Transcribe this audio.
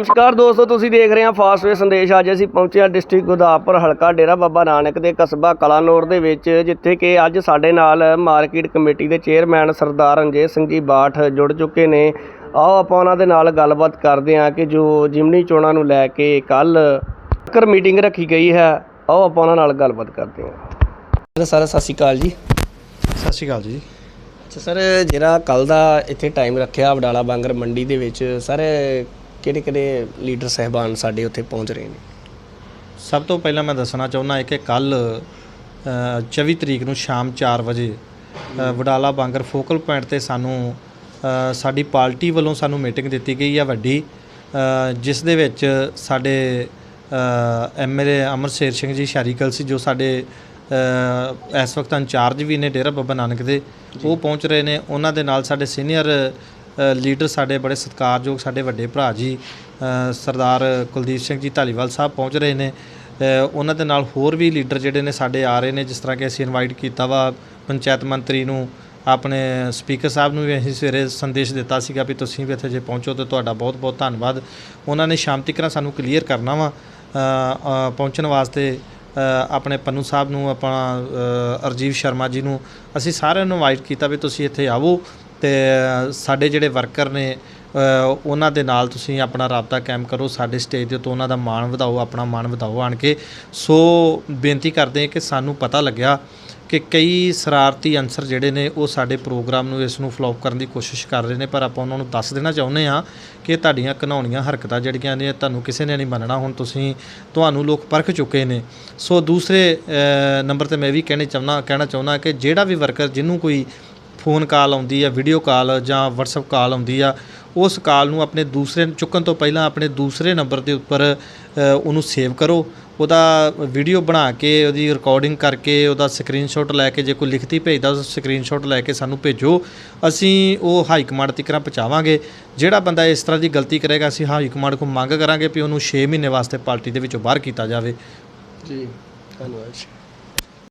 ਨਮਸਕਾਰ ਦੋਸਤੋ ਤੁਸੀਂ ਦੇਖ ਰਹੇ ਹੋ ਫਾਸਟਵੇ ਸੰਦੇਸ਼। ਅੱਜ ਅਸੀਂ ਪਹੁੰਚੇ ਹਾਂ ਡਿਸਟ੍ਰਿਕਟ ਗੁਰਦਾਸਪੁਰ ਹਲਕਾ ਡੇਰਾ ਬਾਬਾ ਨਾਨਕ ਦੇ ਕਸਬਾ ਕਲਾਨੌਰ ਦੇ ਵਿੱਚ ਜਿੱਥੇ ਕਿ ਅੱਜ ਸਾਡੇ ਨਾਲ ਮਾਰਕੀਟ ਕਮੇਟੀ ਦੇ ਚੇਅਰਮੈਨ ਸਰਦਾਰ ਰਣਜੀਤ ਸਿੰਘ ਜੀ ਬਾਠ ਜੁੜ ਚੁੱਕੇ ਨੇ। ਆਓ ਆਪਾਂ ਉਹਨਾਂ ਦੇ ਨਾਲ ਗੱਲਬਾਤ ਕਰਦੇ ਹਾਂ ਕਿ ਜੋ ਜਿਮਨੀ ਚੋਣਾਂ ਨੂੰ ਲੈ ਕੇ ਕੱਲ ਕਰ ਮੀਟਿੰਗ ਰੱਖੀ ਗਈ ਹੈ ਆਓ ਆਪਾਂ ਉਹਨਾਂ ਨਾਲ ਗੱਲਬਾਤ ਕਰਦੇ ਹਾਂ। ਸਰ ਸਤਿ ਸ਼੍ਰੀ ਅਕਾਲ ਜੀ। ਸਤਿ ਸ਼੍ਰੀ ਅਕਾਲ ਜੀ। ਅੱਛਾ ਸਰ ਜਿਹੜਾ ਕੱਲ ਦਾ ਇੱਥੇ ਟਾਈਮ ਰੱਖਿਆ ਵਡਾਲਾ ਬਾਂਗਰ ਮੰਡੀ ਦੇ ਵਿੱਚ ਸਰ ਕਿਹੜੇ ਕਿਹੜੇ ਲੀਡਰ ਸਹਿਬਾਨ ਸਾਡੇ ਉੱਥੇ ਪਹੁੰਚ ਰਹੇ ਨੇ? ਸਭ ਤੋਂ ਪਹਿਲਾਂ ਮੈਂ ਦੱਸਣਾ ਚਾਹੁੰਦਾ ਹਾਂ ਕਿ ਕੱਲ 24 ਤਰੀਕ ਨੂੰ ਸ਼ਾਮ 4 ਵਜੇ ਵਡਾਲਾ ਬਾਂਗਰ ਫੋਕਲ ਪੁਆਇੰਟ ਤੇ ਸਾਨੂੰ ਸਾਡੀ ਪਾਰਟੀ ਵੱਲੋਂ ਸਾਨੂੰ ਮੀਟਿੰਗ ਦਿੱਤੀ ਗਈ ਹੈ ਵੱਡੀ ਜਿਸ ਦੇ ਵਿੱਚ ਸਾਡੇ ਐਮਐਲਏ ਅਮਰ ਸ਼ੇਰ ਸਿੰਘ ਜੀ ਸ਼ਾਰੀਕਲ ਸੀ ਜੋ ਸਾਡੇ ਇਸ ਵਕਤ ਇੰਚਾਰਜ ਵੀ ਨੇ ਡੇਰਾ ਬਾਬਾ ਨਾਨਕ ਦੇ ਉਹ ਪਹੁੰਚ ਰਹੇ ਨੇ। ਉਹਨਾਂ ਦੇ ਨਾਲ ਸਾਡੇ ਸੀਨੀਅਰ ਲੀਡਰ ਸਾਡੇ ਬੜੇ ਸਤਿਕਾਰਯੋਗ ਸਾਡੇ ਵੱਡੇ ਭਰਾ ਜੀ ਸਰਦਾਰ ਕੁਲਦੀਪ ਸਿੰਘ ਜੀ ਧਾਲੀਵਾਲ ਸਾਹਿਬ ਪਹੁੰਚ ਰਹੇ ਨੇ। ਉਹਨਾਂ ਦੇ ਨਾਲ ਹੋਰ ਵੀ ਲੀਡਰ ਜਿਹੜੇ ਨੇ ਸਾਡੇ ਆ ਰਹੇ ਨੇ ਜਿਸ ਤਰ੍ਹਾਂ ਕਿ ਅਸੀਂ ਇਨਵਾਈਟ ਕੀਤਾ ਵਾ ਪੰਚਾਇਤ ਮੰਤਰੀ ਨੂੰ ਆਪਣੇ ਸਪੀਕਰ ਸਾਹਿਬ ਨੂੰ ਵੀ ਅਸੀਂ ਸਵੇਰੇ ਸੰਦੇਸ਼ ਦਿੱਤਾ ਸੀਗਾ ਵੀ ਤੁਸੀਂ ਵੀ ਇੱਥੇ ਜੇ ਪਹੁੰਚੋ ਤੇ ਤੁਹਾਡਾ ਬਹੁਤ ਬਹੁਤ ਧੰਨਵਾਦ। ਉਹਨਾਂ ਨੇ ਸ਼ਾਮ ਤੱਕ ਸਾਨੂੰ ਕਲੀਅਰ ਕਰਨਾ ਵਾ ਪਹੁੰਚਣ ਵਾਸਤੇ ਆਪਣੇ ਪੰਨੂ ਸਾਹਿਬ ਨੂੰ ਆਪਣਾ ਅ, ਅਰਜੀਵ ਸ਼ਰਮਾ ਜੀ ਨੂੰ ਅਸੀਂ ਸਾਰਿਆਂ ਨੂੰ ਇਨਵਾਈਟ ਕੀਤਾ ਵੀ ਤੁਸੀਂ ਇੱਥੇ ਆਵੋ। ਤੇ ਸਾਡੇ ਜਿਹੜੇ ਵਰਕਰ ਨੇ ਉਹਨਾਂ ਦੇ ਨਾਲ ਤੁਸੀਂ ਆਪਣਾ ਰਾਬਤਾ ਕਾਇਮ ਕਰੋ, ਸਾਡੇ ਸਟੇਜ ਦੇ ਉੱਤੇ ਉਹਨਾਂ ਦਾ ਮਾਣ ਵਧਾਓ, ਆਪਣਾ ਮਾਣ ਵਧਾਓ ਆਣ ਕੇ। ਸੋ, ਬੇਨਤੀ ਕਰਦੇ ਹਾਂ ਕਿ ਸਾਨੂੰ ਪਤਾ ਲੱਗਿਆ ਕਿ ਕਈ ਸ਼ਰਾਰਤੀ ਅਨਸਰ ਜਿਹੜੇ ਨੇ, ਉਹ ਸਾਡੇ ਪ੍ਰੋਗਰਾਮ ਨੂੰ ਇਸ ਨੂੰ ਫਲੋਪ ਕਰਨ ਦੀ ਕੋਸ਼ਿਸ਼ ਕਰ ਰਹੇ ਨੇ, ਪਰ ਆਪਾਂ ਉਹਨਾਂ ਨੂੰ ਦੱਸ ਦੇਣਾ ਚਾਹੁੰਦੇ ਆ ਕਿ ਤੁਹਾਡੀਆਂ ਘਨਾਉਣੀਆਂ ਹਰਕਤਾਂ ਜਿਹੜੀਆਂ ਨੇ, ਤੁਹਾਨੂੰ ਕਿਸੇ ਨੇ ਨਹੀਂ ਮੰਨਣਾ, ਹੁਣ ਤੁਸੀਂ ਤੁਹਾਨੂੰ ਲੋਕ ਪਰਖ ਚੁੱਕੇ ਨੇ। ਸੋ ਦੂਸਰੇ ਨੰਬਰ ਤੇ ਮੈਂ ਵੀ ਕਹਿਣਾ ਚਾਹੁੰਦਾ ਕਹਿਣਾ ਚਾਹੁੰਦਾ ਕਿ ਜਿਹੜਾ ਵੀ ਵਰਕਰ ਜਿਹਨੂੰ ਕੋਈ ਫੋਨ ਕਾਲ ਆਉਂਦੀ ਆ ਵੀਡੀਓ ਕਾਲ ਜਾਂ WhatsApp ਕਾਲ ਆਉਂਦੀ ਆ, ਉਸ ਕਾਲ ਨੂੰ ਆਪਣੇ ਦੂਸਰੇ ਚੁੱਕਣ ਤੋਂ ਪਹਿਲਾਂ ਆਪਣੇ ਦੂਸਰੇ ਨੰਬਰ ਦੇ ਉੱਪਰ ਉਹਨੂੰ ਸੇਵ ਕਰੋ। ਉਹਦਾ ਵੀਡੀਓ ਬਣਾ ਕੇ, ਉਹਦੀ ਰਿਕਾਰਡਿੰਗ ਕਰਕੇ, ਉਹਦਾ ਸਕਰੀਨਸ਼ਾਟ ਲੈ ਕੇ, ਜੇ ਕੋਈ ਲਿਖਤੀ ਭੇਜਦਾ, ਉਸ ਸਕਰੀਨਸ਼ਾਟ ਲੈ ਕੇ ਸਾਨੂੰ ਭੇਜੋ। ਅਸੀਂ ਉਹ ਹਾਈ ਕਮਾਂਡ ਤੀਕਰਾਂ ਪਹੁੰਚਾਵਾਂਗੇ। ਜਿਹੜਾ ਬੰਦਾ ਇਸ ਤਰ੍ਹਾਂ ਦੀ ਗਲਤੀ ਕਰੇਗਾ, ਅਸੀਂ ਹਾਈ ਕਮਾਂਡ ਕੋ ਮੰਗ ਕਰਾਂਗੇ ਵੀ ਉਹਨੂੰ 6 ਮਹੀਨੇ ਵਾਸਤੇ ਪਾਰਟੀ ਦੇ ਵਿੱਚੋਂ ਬਾਹਰ ਕੀਤਾ ਜਾਵੇ। ਜੀ, ਧੰਨਵਾਦ